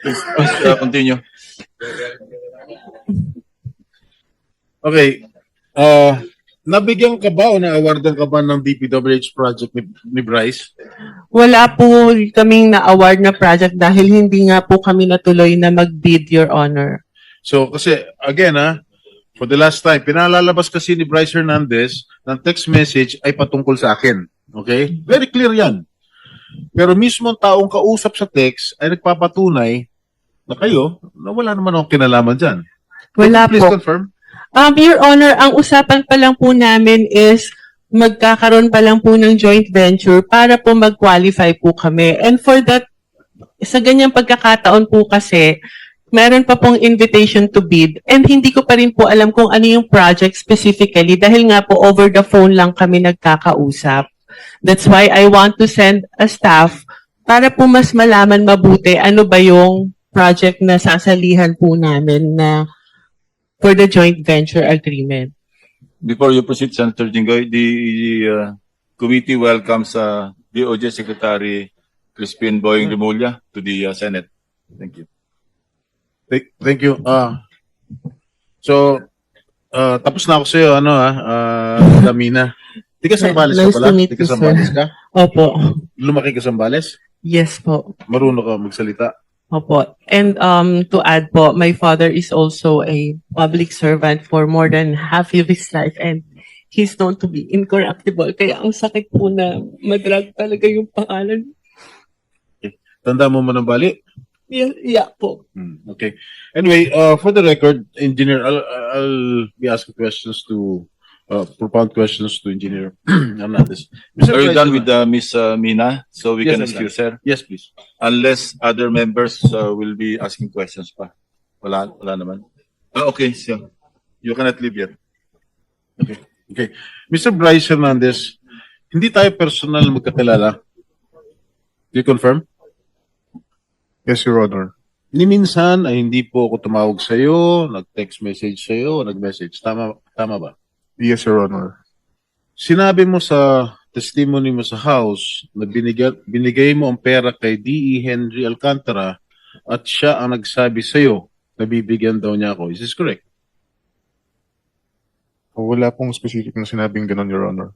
Please, uh, continue. Okay. Uh, nabigyan ka ba o na-awardan ka ba ng DPWH project ni, ni Bryce? Wala po kaming na-award na project dahil hindi nga po kami natuloy na mag-bid, Your Honor. So, kasi, again ha, for the last time, pinalalabas kasi ni Bryce Hernandez ng text message ay patungkol sa akin. Okay? Very clear yan. Pero mismo ang taong kausap sa text ay nagpapatunay na kayo, na wala naman akong kinalaman dyan. Wala Please po. confirm. Um, Your Honor, ang usapan pa lang po namin is magkakaroon pa lang po ng joint venture para po mag-qualify po kami. And for that, sa ganyang pagkakataon po kasi, meron pa pong invitation to bid and hindi ko pa rin po alam kung ano yung project specifically dahil nga po over the phone lang kami nagkakausap. That's why I want to send a staff para po mas malaman mabuti ano ba yung project na sasalihan po namin na for the joint venture agreement. Before you proceed, Senator Jinggoy, the uh, committee welcomes uh, DOJ Secretary Crispin Boying Remulla to the uh, Senate. Thank you. Thank, thank you. Ah, so, ah, tapos na ako sa'yo, ano ha, uh, Damina. Tiga Sambales ka Nice pala? to meet Tiga you, sir. Sambales ka? Opo. Lumaki ka Sambales? Yes po. Marunong ka magsalita? Opo. And um, to add po, my father is also a public servant for more than half of his life and he's known to be incorruptible. Kaya ang sakit po na madrag talaga yung pangalan. Tanda mo mo ng bali? Yeah, yeah po. Hmm, okay. Anyway, uh, for the record, Engineer, I'll, I'll be asking questions to, uh, propound questions to Engineer Hernandez. Mr. Are you done with uh, Ms. uh, Mina? So we Yes, can I'm excuse her? Yes, please. Unless other members uh, will be asking questions pa. Wala, wala naman. Ah, okay, so you cannot leave yet. Okay. Mr. Bryce Hernandez, hindi tayo personal magkakilala. Do you confirm? Yes, Your Honor. Ni minsan ay hindi po ako tumawag sa iyo, nag-text message sa iyo, nag-message. Tama tama ba? Yes, Your Honor. Sinabi mo sa testimony mo sa house na binigay, binigay mo ang pera kay D.E. Henry Alcantara at siya ang nagsabi sa iyo na bibigyan daw niya ako. Is this correct? Wala pong specific na sinabing ganun, Your Honor.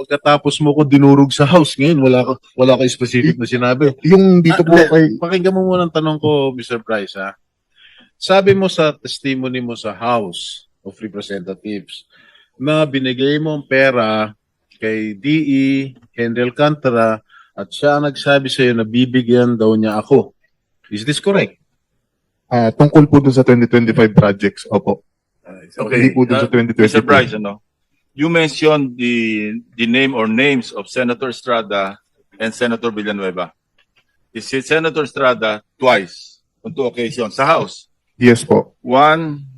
Pagkatapos mo ko dinurog sa house ngayon, wala ka wala ka specific na sinabi. Yung dito Ah, po kay... Pakinggan mo muna ang tanong ko, Mr. Bryce, ha? Sabi mo sa testimony mo sa House of Representatives na binigay mo ang pera kay D.E. Henry Alcantara at siya ang nagsabi sa iyo na bibigyan daw niya ako. Is this correct? ah, tungkol po dun sa 2025 projects. Opo. Hindi po dun sa Uh, 2025. Mr. Bryce, ano? You mentioned the the name or names of Senator Estrada and Senator Villanueva. You see Senator Estrada twice on two occasions sa House. Yes po. One,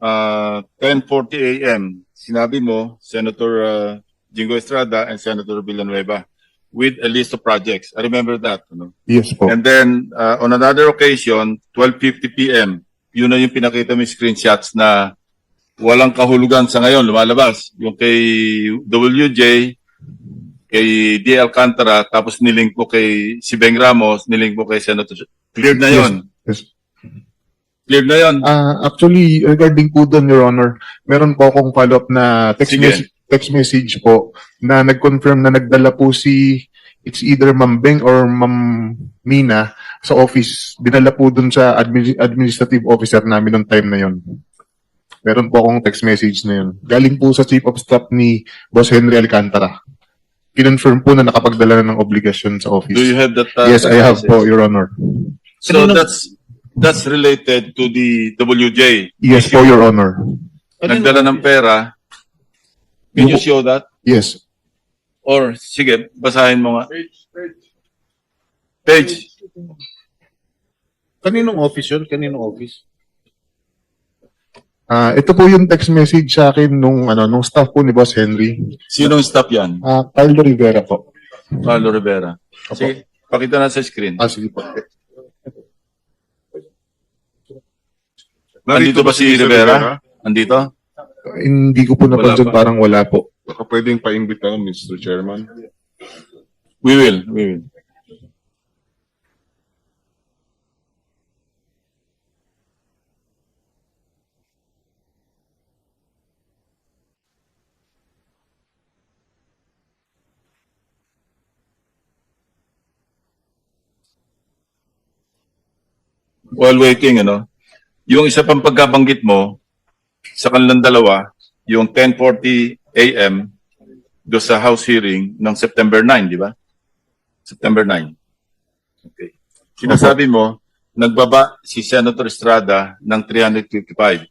uh, 10.40 a.m. Sinabi mo, Senator uh, Jingo Estrada and Senator Villanueva with a list of projects. I remember that. Ano? Yes po. And then, uh, on another occasion, 12.50 p.m., yun na yung pinakita mo yung screenshots na walang kahulugan sa ngayon, lumalabas. Yung kay WJ, kay D. Alcantara, tapos nilink ko kay si Beng Ramos, nilink ko kay Senator. Cleared na yun. Yes. Cleared na yun. Ah, actually, regarding po doon, Your Honor, meron po akong follow-up na text, Sige. mes- text message po na nag-confirm na nagdala po si it's either Ma'am Beng or Ma'am Mina sa office. Dinala po doon sa admi- administrative officer namin noong time na yon. Meron po akong text message na yun. Galing po sa Chief of Staff ni Boss Henry Alcantara. Kinonfirm po na nakapagdala na ng obligasyon sa office. Do you have that? uh, yes, I have po, Your Honor. So Kanino- that's that's related to the WJ. Yes po, Your Honor. Nagdala ng pera. Can you show that? Yes. Or, sige, basahin mo nga. Page. Kaninong office yun? Kaninong office? Ah, ito po yung text message sa akin nung ano nung staff po ni Boss Henry. Sinong stop yan? Ah, Carlo Rivera po. Carlo Rivera. Sige, pakita na sa screen. Ah, sige po. Nandito ba si Rivera? Nandito? Hindi ko po napansin, pa. parang wala po. Baka pwedeng paimbita, Mr. Chairman. We will, we will. While waiting, ano? Yung isa pang pagkabanggit mo, sa kanilang dalawa, yung 10.40 a.m. do sa House hearing ng September 9, di ba? September 9. Okay. Sinasabi mo, nagbaba si Senator Estrada ng 355.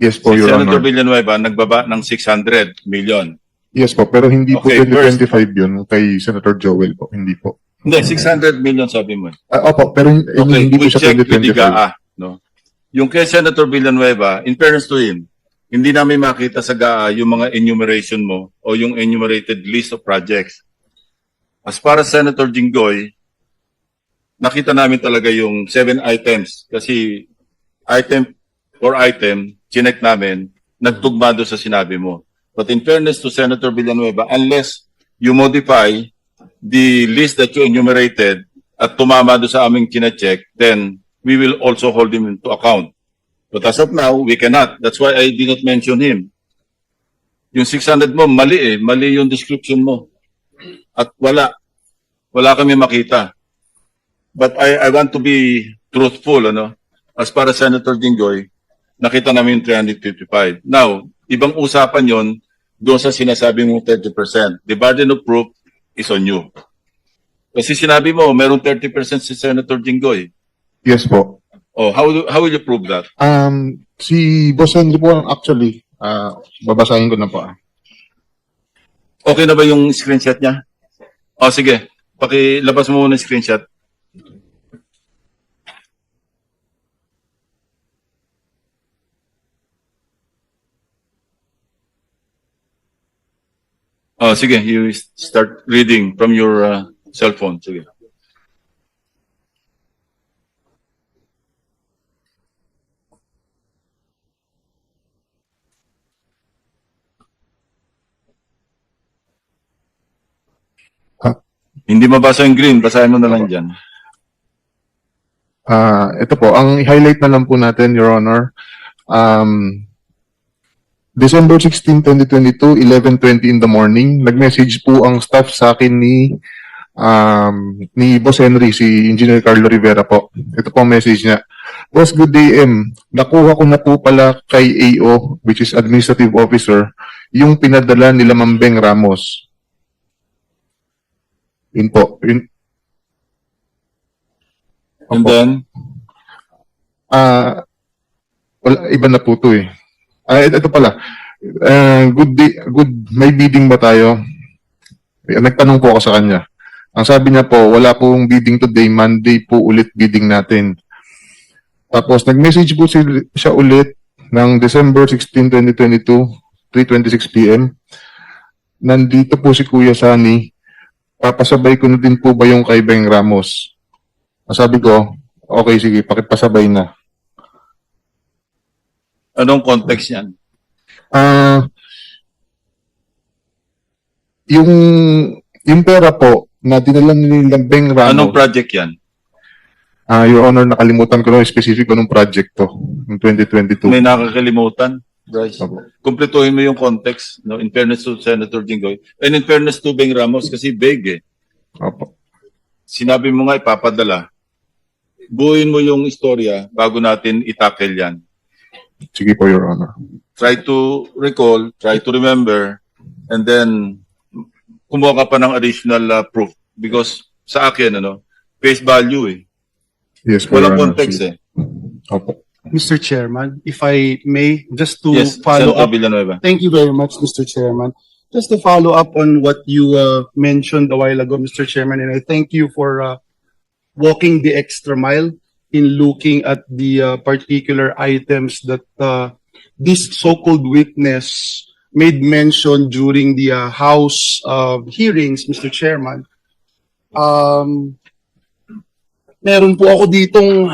Yes po, Si Your Senator Honor. Villanueva nagbaba ng 600 million. Yes po, pero hindi po Okay, 2025 yun kay Senator Joel po. Hindi po. Hindi, 600 million sabi mo. Ah, opo, pero Okay, hindi po siya check with the 2025. GAA, no? Yung kay Senator Villanueva, in fairness to him, hindi namin makita sa GAA yung mga enumeration mo o yung enumerated list of projects. As far as Senator Jinggoy, nakita namin talaga yung seven items kasi item for item, chinek namin, nagtugma doon sa sinabi mo. But in fairness to Senator Villanueva, unless you modify the list that you enumerated at tumama doon sa aming chinecheck, then we will also hold him into account. But as of now, we cannot. That's why I did not mention him. Yung 600 mo, mali eh. Mali yung description mo. At wala. Wala kami makita. But I, I want to be truthful, ano? As para Senator Jinggoy, nakita namin yung 355. Now, ibang usapan yon doon sa sinasabi mong 30%. The burden of proof is on you. Kasi sinabi mo, meron 30% si Senator Jinggoy. Yes po. Oh, how, do- how will you prove that? Um, si Boss Henry po actually, ah, babasahin ko na po. ah. Okay na ba yung screenshot niya? Oh, sige. Pakilabas mo muna yung screenshot. Oh, sige. You start reading from your uh, cell phone. Sige. Hindi mabasa yung green. Basahin mo na lang dyan. Ah, ito po, ang highlight na lang po natin, Your Honor. Um, December 16, 2022, 11.20 in the morning, nag-message po ang staff sa akin ni um, ni Boss Henry, si Engineer Carlo Rivera po. Ito po ang message niya. Boss, good day, M. Nakuha ko na po pala kay AO, which is Administrative Officer, yung pinadala nila Mambeng Ramos. Yun po. Yun, And Opo. then, Ah, wala, iba na po to eh. Ah, ito, pala. Ah, good day, good, may bidding ba tayo? Nagtanong po ako sa kanya. Ang sabi niya po, wala pong bidding today, Monday po ulit bidding natin. Tapos, nag-message po si- siya ulit ng December 16, 2022, 3.26 p.m. Nandito po si Kuya Sani. Papasabay ko na din po ba yung kay Beng Ramos? Sabi ko, okay, sige, pakipasabay na. anong context yan? Ah, yung yung pera po na dinala nila Beng Anong Ramos, project yan? ah Your Honor, nakalimutan ko yung specific anong project to, ng 2022. May nakakalimutan, Bryce. Kumpletuhin mo yung context, no? In fairness to Senator Jinggoy. And in fairness to Beng Ramos, kasi vague eh. Opo. Sinabi mo nga ipapadala. Buuin mo yung istorya bago natin itakel yan. Sige po, Your Honor. Try to recall, try to remember, and then kumuha ka pa ng additional uh, proof. Because sa akin, ano, face value eh. Yes po, Walang Your Honor. context Sige. eh. Opo. Mr. Chairman, if I may, just to Yes, follow Senator up. Villanueva. Thank you very much, Mr. Chairman. Just to follow up on what you uh, mentioned a while ago, Mr. Chairman, and I thank you for uh, walking the extra mile in looking at the uh, particular items that uh, this so-called witness made mention during the uh, House uh, hearings, Mr. Chairman. Um, meron po ako ditong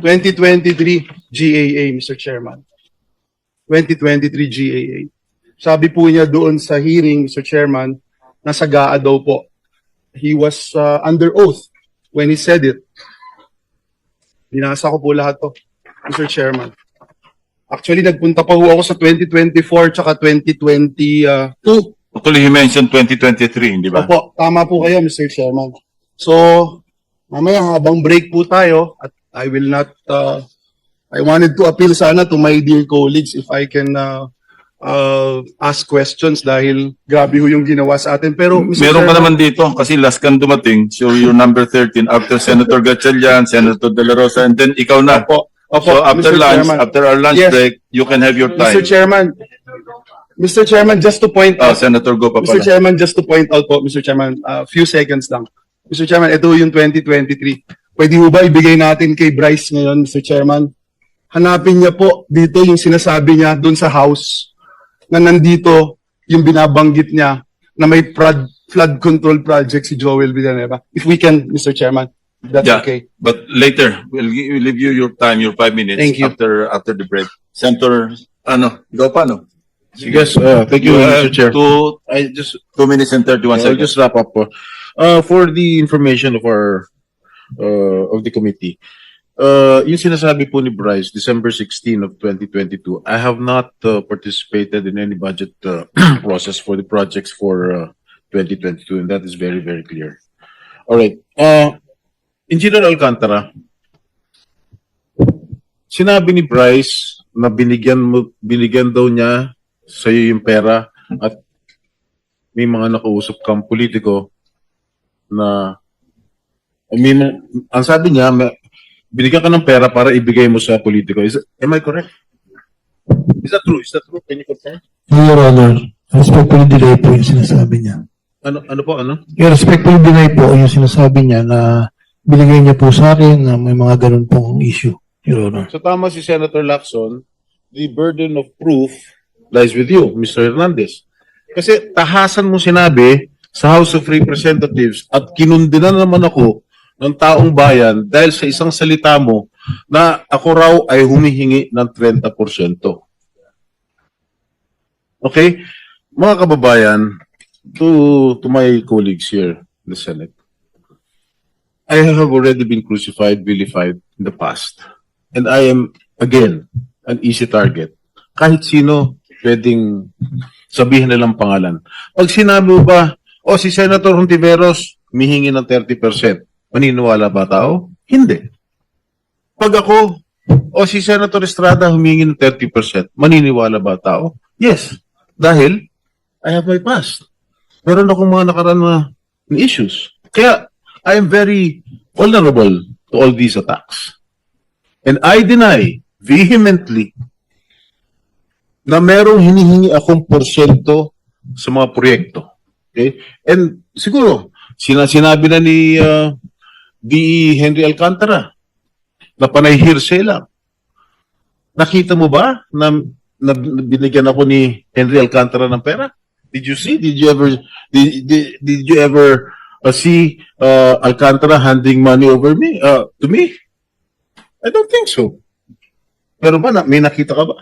2023 GAA, Mr. Chairman. 2023 GAA. Sabi po niya doon sa hearing, Mr. Chairman, nasa GAA daw po. He was uh, under oath when he said it. Binasa ko po lahat to, Mr. Chairman. Actually, nagpunta pa ho ako sa 2024 tsaka 2022. Actually, he mentioned 2023, di ba? Opo, tama po kayo, Mr. Chairman. So, mamaya habang break po tayo at I will not, uh, I wanted to appeal sana to my dear colleagues if I can, uh, uh, ask questions dahil grabe ho yung ginawa sa atin. Pero, Mr. Meron ka Chairman- naman dito kasi last kang dumating. So you're number 13 after Senator Gatchalian, Senator De La Rosa, and then ikaw na. Opo, opo, So after Mr. lunch, Chairman. after our lunch Yes. break, you can have your Mr. time. Chairman, Mr. Chairman, just to point Oh, out, Senator Go pa Mr. pala. Chairman, just to point out po, Mr. Chairman, a few seconds lang. Mr. Chairman, ito yung 2023. Pwede ho ba ibigay natin kay Bryce ngayon, Mr. Chairman? Hanapin niya po dito yung sinasabi niya doon sa house na nandito yung binabanggit niya na may flood, flood control project si Joel Villanueva. If we can, Mr. Chairman, that's Yeah. okay. But later, we'll, we'll leave you your time, your five minutes. Thank you. After, after the break. Senator, ano, ikaw pa, no? Yes, uh, thank you, have Mr. Chair. Two, I just two minutes and 31 I'll seconds. just wrap up po. Uh, for the information of our, uh, of the committee. Uh, yung sinasabi po ni Bryce, December 16 of 2022, I have not uh, participated in any budget uh, process for the projects for uh, 2022, and that is very, very clear. All right. Uh, Engineer Alcantara, sinabi ni Bryce na binigyan mo, binigyan daw niya sa iyo yung pera at may mga nakausap kang politiko na I mean, ang sabi niya, may, binigyan ka ng pera para ibigay mo sa politiko. Is, am I correct? Is that true? Is that true? Can you confirm? Your Honor, respectfully deny po yung sinasabi niya. Ano, ano po, ano? Yung respectfully deny po yung sinasabi niya na binigay niya po sa akin na may mga ganun pong issue, Your Honor. So tama si Senator Lacson, the burden of proof lies with you, Mr. Hernandez. Kasi tahasan mo sinabi sa House of Representatives at kinundinan naman ako ng taong bayan dahil sa isang salita mo na ako raw ay humihingi ng 30%. Okay? Mga kababayan, to, to my colleagues here in the Senate, I have already been crucified, vilified in the past. And I am, again, an easy target. Kahit sino pwedeng sabihin nilang pangalan. Pag sinabi mo ba, o si Senator Hontiveros, mihingi ng 30%, maniniwala ba tao? Hindi. Pag ako, o si Senator Estrada humingi ng 30%, maniniwala ba tao? Yes. Dahil, I have my past. Meron akong mga nakaraan na issues. Kaya, I am very vulnerable to all these attacks. And I deny vehemently na merong hinihingi akong porsyento sa mga proyekto. Okay? And siguro, sina sinabi na ni uh, D. Henry Alcantara na panay hearsay lang. Nakita mo ba na, na binigyan ako ni Henry Alcantara ng pera? Did you see? Did you ever did, did, did you ever uh, see uh, Alcantara handing money over me uh, to me? I don't think so. Pero ba, na, may nakita ka ba?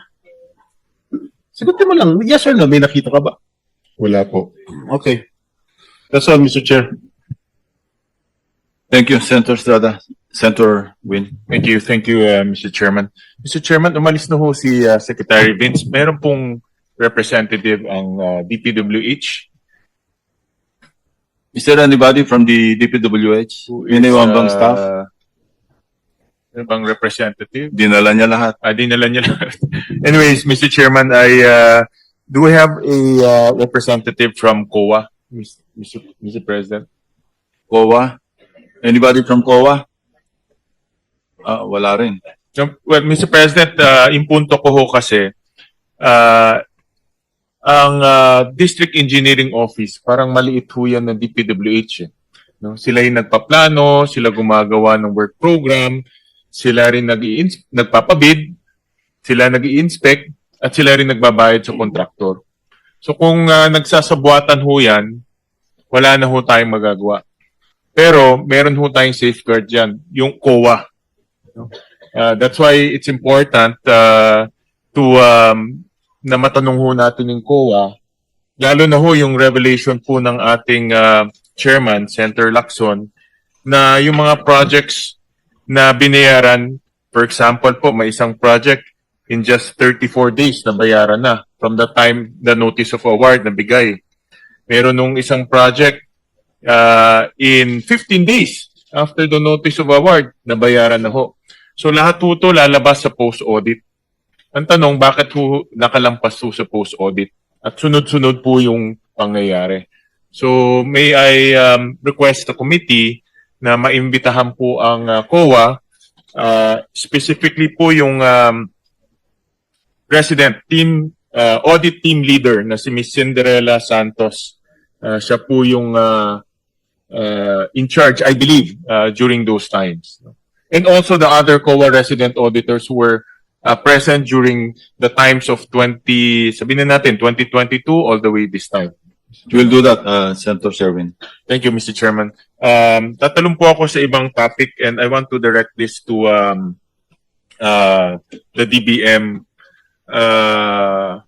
Sagutin mo lang, yes or no, may nakita ka ba? Wala po. Okay. That's all, Mr. Chair. Thank you, Senator Estrada. Senator Win. Thank you, thank you, uh, Mr. Chairman. Mr. Chairman, umalis na ho si uh, Secretary Vince. Meron pong representative ang uh, DPWH. Is there anybody from the DPWH? who is, Anyone bang uh, staff? Meron bang representative? Dinala niya lahat. Ah, dinala niya lahat. Anyways, Mr. Chairman, I uh, do we have a uh, representative from COA, Mr. Mr. Mr. President? COA? Anybody from COA? Ah, wala rin. Well, Mr. President, uh, yung punto ko ho kasi, uh, ang uh, District Engineering Office, parang maliit ho yan ng DPWH. Eh. No? Sila yung nagpaplano, sila gumagawa ng work program, sila rin nag nagpapabid, sila nag inspect at sila rin nagbabayad sa kontraktor. So kung uh, nagsasabuatan ho yan, wala na ho tayong magagawa. Pero meron ho tayong safeguard dyan, yung COA. Uh, that's why it's important uh, to um, na matanong ho natin yung COA, lalo na ho yung revelation po ng ating uh, chairman, Senator Lacson, na yung mga projects na binayaran, for example po, may isang project in just 34 days na bayaran na from the time the notice of award na bigay. Meron nung isang project uh, in 15 days after the notice of award na bayaran na ho. So lahat po ito lalabas sa post-audit. Ang tanong, bakit po nakalampas po sa post-audit? At sunod-sunod po yung pangyayari. So may I um, request the committee na maimbitahan po ang uh, COA, uh, specifically po yung um, resident team, uh, audit team leader na si Miss Cinderella Santos. Uh, siya po yung uh, uh, in charge, I believe, uh, during those times. And also the other COA resident auditors who were uh, present during the times of 20, sabihin na natin, 2022 all the way this time. We'll do that, uh, Senator Sherwin. Thank you, Mr. Chairman. Um, tatalong po ako sa ibang topic and I want to direct this to um, uh, the DBM uh,